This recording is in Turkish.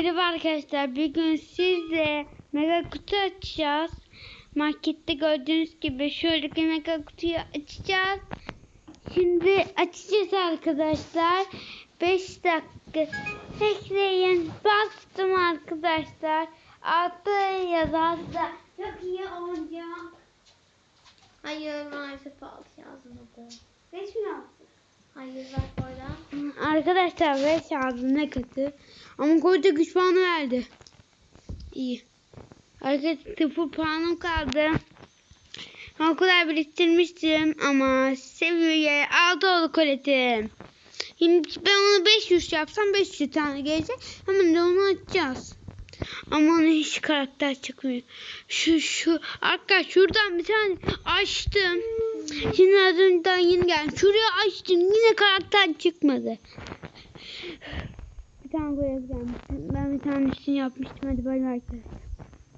Merhaba arkadaşlar. Bugün sizle mega kutu açacağız. Markette gördüğünüz gibi şuradaki mega kutuyu açacağız. Şimdi açacağız arkadaşlar. 5 dakika bekleyin. Bastım arkadaşlar. Altı yazarsa çok iyi olacak. Hayır maalesef altı yazmadı. 5 Arkadaşlar 5 aldım ne kötü. Ama koca güç puanı verdi. İyi. Arkadaşlar sıfır puanım kaldı. O kadar biriktirmiştim ama seviye 6 oldu koletim. Şimdi ben onu 500 yapsam 500 tane gelecek. Hemen de onu açacağız. Ama ona hiç karakter çıkmıyor. Şu şu arkadaşlar şuradan bir tane açtım. Şimdi az önceden yeni geldim. Şuraya açtım yine karakter çıkmadı. Bir tane koyabilirim. Ben bir tanesini yapmıştım. Hadi bay bay arkadaşlar.